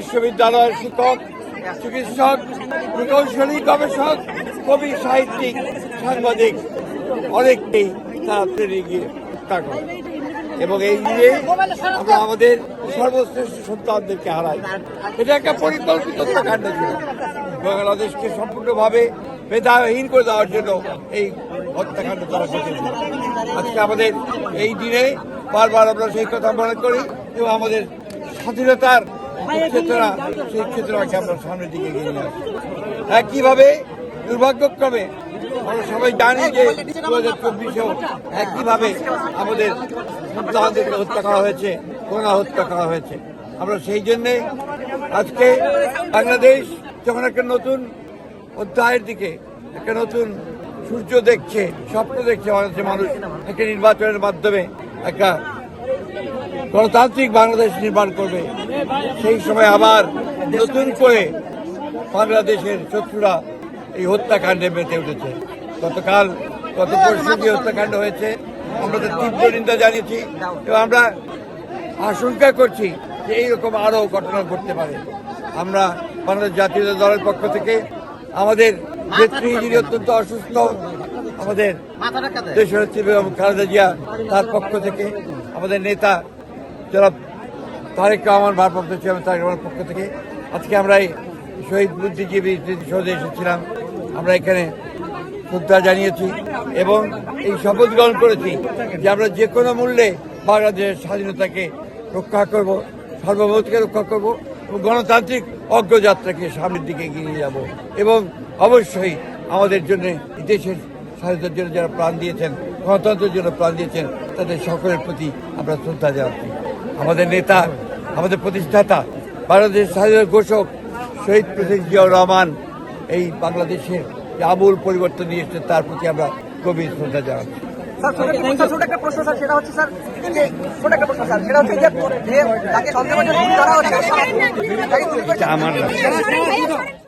বিশ্ববিদ্যালয়ের শিক্ষক, চিকিৎসক, প্রকৌশলী, গবেষক, কবি, সাহিত্যিক, সাংবাদিক অনেককেই তারা ট্রেনে গিয়ে এবং এই নিয়ে আমরা আমাদের সর্বশ্রেষ্ঠ সন্তানদেরকে হারাই। এটা একটা পরিকল্পিত হত্যাকাণ্ড ছিল। বাংলাদেশকে সম্পূর্ণভাবে মেধাহীন করে দেওয়ার জন্য এই হত্যাকাণ্ড তারা ঘটেছে আজকে আমাদের এই দিনে বারবার আমরা সেই কথা মনে করি এবং আমাদের স্বাধীনতার চেতনা সেই চেতনাকে আমরা সামনের দিকে এগিয়ে নিয়ে আসি একইভাবে দুর্ভাগ্যক্রমে আমরা সবাই জানি যে দু হাজার চব্বিশেও একইভাবে আমাদের সন্তানদেরকে হত্যা করা হয়েছে করোনা হত্যা করা হয়েছে। আমরা সেই জন্যে আজকে বাংলাদেশ যখন একটা নতুন অধ্যায়ের দিকে একটা নতুন সূর্য দেখছে স্বপ্ন দেখছে বাংলাদেশের মানুষ একটা নির্বাচনের মাধ্যমে একটা গণতান্ত্রিক বাংলাদেশ নির্মাণ করবে। সেই সময় আবার নতুন করে বাংলাদেশের শত্রুরা এই হত্যাকাণ্ডে মেতে উঠেছে। গতকাল গত পরশু যে হত্যাকাণ্ড হয়েছে। আমরা তো তীব্র নিন্দা জানিয়েছি এবং আমরা আশঙ্কা করছি যে এইরকম আরও ঘটনা ঘটতে পারে। আমরা বাংলাদেশ জাতীয় দলের পক্ষ থেকে আমাদের নেত্রী যিনি অত্যন্ত অসুস্থ, আমাদের দেশনেত্রী বেগম খালেদা জিয়া তার পক্ষ থেকে আমাদের নেতা যারা তারেক রহমান, ভারপ্রাপ্ত চেয়ারম্যান তারেক রহমানের পক্ষ থেকে আজকে আমরা এই শহীদ বুদ্ধিজীবী স্মৃতিসৌধে এসেছিলাম। আমরা এখানে শ্রদ্ধা জানিয়েছি এবং এই শপথ গ্রহণ করেছি যে আমরা যে কোনো মূল্যে বাংলাদেশের স্বাধীনতাকে রক্ষা করব, সার্বভৌমত্বকে রক্ষা করব এবং গণতান্ত্রিক অগ্রযাত্রাকে সামনের দিকে এগিয়ে নিয়ে যাব এবং অবশ্যই আমাদের জন্য দেশের স্বাধীনতার জন্য যারা প্রাণ দিয়েছেন, গণতন্ত্রের জন্য প্রাণ দিয়েছেন, তাদের সকলের প্রতি আমরা শ্রদ্ধা জানাচ্ছি। আমাদের নেতা আমাদের প্রতিষ্ঠাতা বাংলাদেশ স্বাধীনতা ঘোষক শহীদ প্রতীক জিয়াউর রহমান এই বাংলাদেশের যে আমূল পরিবর্তন নিয়ে এসেছেন তার প্রতি আমরা গভীর শ্রদ্ধা জানাচ্ছি ছোট একটা- স্যার, ছোট একটা প্রশ্ন স্যার সেটা হচ্ছে স্যার ছোট একটা প্রশ্ন স্যার সেটা হচ্ছে যে যে তাকে সন্দেহ করে গুলি করা হচ্ছে তাকে গুলি করেছে- এটা আমার।